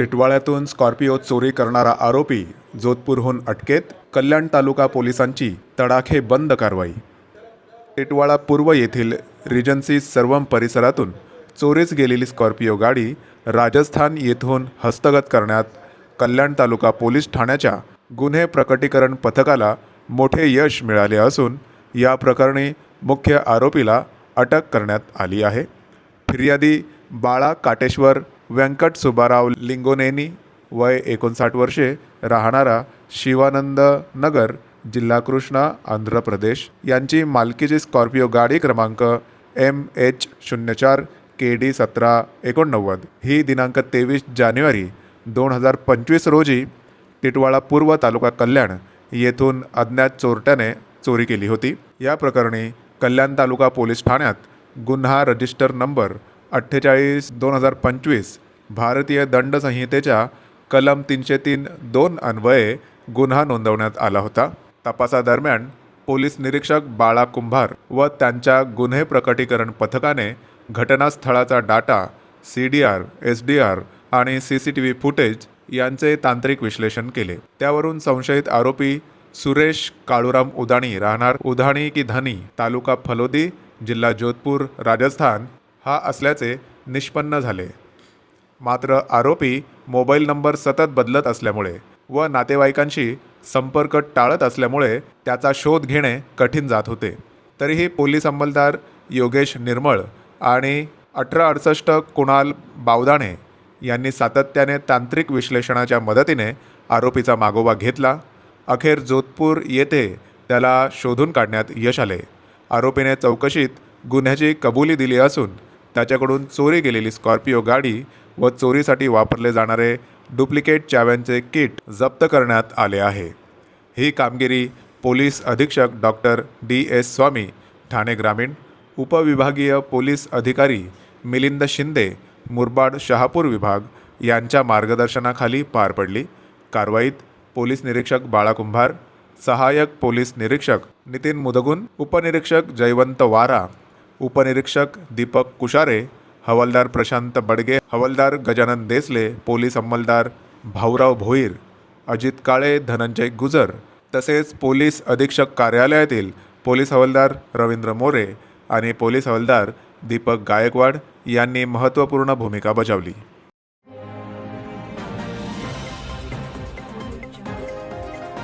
टिटवाळ्यातून Scorpio चोरी करणारा आरोपी जोधपूरहून अटकेत कल्याण तालुका पोलिसांची तडाखे बंद कारवाई. टिटवाळा पूर्व येथील रिजन्सी सर्वम परिसरातून चोरीस गेलेली स्कॉर्पिओ गाडी राजस्थान येथून हस्तगत करण्यात कल्याण तालुका पोलीस ठाण्याच्या गुन्हे प्रकटीकरण पथकाला मोठे यश मिळाले असून या प्रकरणी मुख्य आरोपीला अटक करण्यात आली आहे. फिर्यादी बाळा काटेश्वर व्यंकट सुबाराव लिंगोनेनी वय एकोणसाठ वर्षे राहणारा शिवानंद नगर जिल्हा कृष्णा आंध्र प्रदेश. यांची मालकीची स्कॉर्पिओ गाडी क्रमांक एम एच शून्य चार के डी सतरा एकोणनव्वद. ही दिनांक तेवीस जानेवारी दोन हजार पंचवीस रोजी टिटवाळा पूर्व तालुका कल्याण येथून अज्ञात चोरट्याने चोरी केली होती. या प्रकरणी कल्याण तालुका पोलीस ठाण्यात गुन्हा रजिस्टर नंबर अठ्ठेचाळीस दोन हजार पंचवीस भारतीय दंड संहितेच्या कलम तीनशे तीन दोन अन्वये गुन्हा नोंदवण्यात आला होता. तपासादरम्यान पोलीस निरीक्षक बाळा कुंभार व त्यांच्या गुन्हे प्रकटीकरण पथकाने घटनास्थळाचा data C D R S D R आणि C C T V footage यांचे तांत्रिक विश्लेषण केले. त्यावरून संशयित आरोपी सुरेश काळूराम उदाणी राहणार उधाणी की धनी तालुका फलोदी जिल्हा जोधपूर राजस्थान हा असल्याचे निष्पन्न झाले. मात्र आरोपी मोबाईल नंबर सतत बदलत असल्यामुळे व नातेवाईकांशी संपर्क टाळत असल्यामुळे त्याचा शोध घेणे कठीण जात होते. तरीही पोलीस अंमलदार योगेश निर्मळ आणि अठरा अडसष्ट कुणाल बावदाणे यांनी सातत्याने तांत्रिक विश्लेषणाच्या मदतीने आरोपीचा मागोवा घेतला. अखेर जोधपूर येथे त्याला शोधून काढण्यात यश आले. आरोपीने चौकशीत गुन्ह्याची कबुली दिली असून त्याच्याकडून चोरी गेलेली स्कॉर्पिओ गाडी व चोरीसाठी वापरले जाणारे डुप्लिकेट चाव्यांचे किट जप्त करण्यात आले आहे. ही कामगिरी पोलीस अधीक्षक doctor D. S. Swami Thane ग्रामीण उपविभागीय पोलीस अधिकारी मिलिंद शिंदे मुरबाड शहापूर विभाग यांच्या मार्गदर्शनाखाली पार पडली. कारवाईत पोलीस निरीक्षक बाळाकुंभार सहाय्यक पोलीस निरीक्षक नितीन मुदगुन उपनिरीक्षक जयवंत वारा उपनिरीक्षक दीपक कुशारे हवालदार प्रशांत बडगे हवालदार गजानन देसले पोलीस अंमलदार भाऊराव भोईर अजित काळे धनंजय गुजर तसेच पोलीस अधीक्षक कार्यालयातील पोलीस हवालदार रवींद्र मोरे आणि पोलीस हवालदार दीपक गायकवाड यांनी महत्त्वपूर्ण भूमिका बजावली.